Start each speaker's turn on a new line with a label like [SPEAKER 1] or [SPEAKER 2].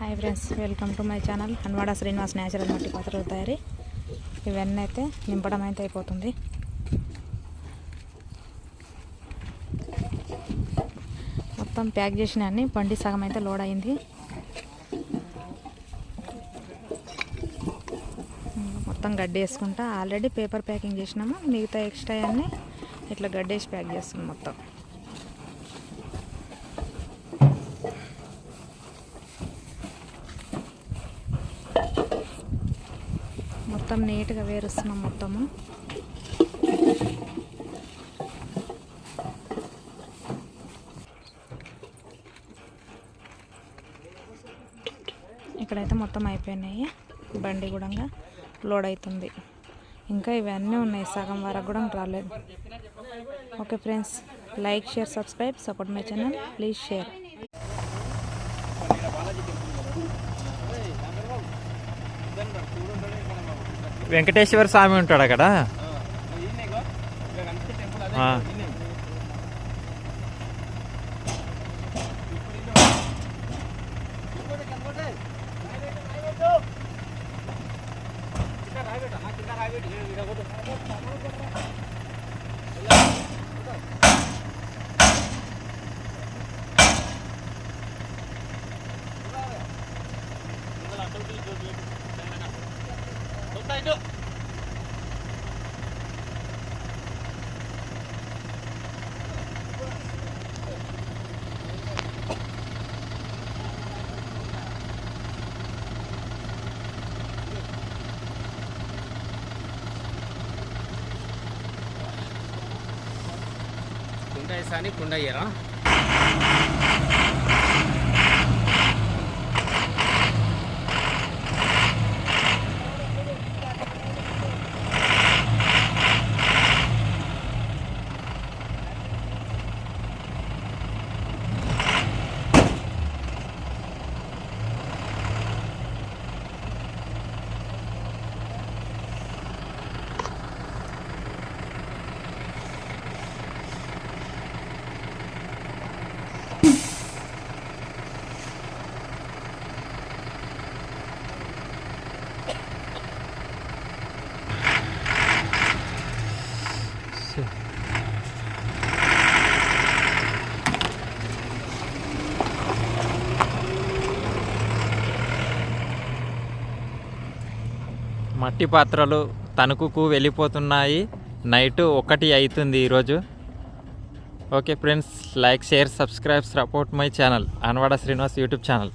[SPEAKER 1] Hi friends welcome to my channel. Hanwada Srinivas natural మట్టి పాత్రల తయారీ. ఇవన్నీ అయితే నింపడం అయితే అయిపోతుంది. మొత్తం ప్యాక్ చేసిన అన్ని బండి సగం అయితే లోడ్ అయింది. మొత్తం గడ్డి వేసుకుంటా ఆల్రెడీ పేపర్ ప్యాకింగ్ చేసినాము. మిగతా ఎక్స్ట్రా అన్నీ ఇట్లా గడ్డేసి ప్యాక్ చేస్తున్నాం మొత్తం. మొత్తం నీట్గా వేరుస్తున్నాం మొత్తము. ఇక్కడైతే మొత్తం అయిపోయినాయి. బండి కూడా లోడ్ అవుతుంది. ఇంకా ఇవన్నీ ఉన్నాయి. సగం వరకు కూడా రాలేదు. Okay friends like share subscribe support my channel. Please share.
[SPEAKER 2] Venkateswara Swamy ఉంటాడు అక్కడ? ఆ.
[SPEAKER 3] కుండ వేసాని కుండ అయ్యారా
[SPEAKER 2] మట్టి పాత్రలు తణుకుకు వెళ్ళిపోతున్నాయి. నైట్ ఒకటి అవుతుంది ఈరోజు. Okay friends like share subscribe support my channel. Anavada Srinivas YouTube channel.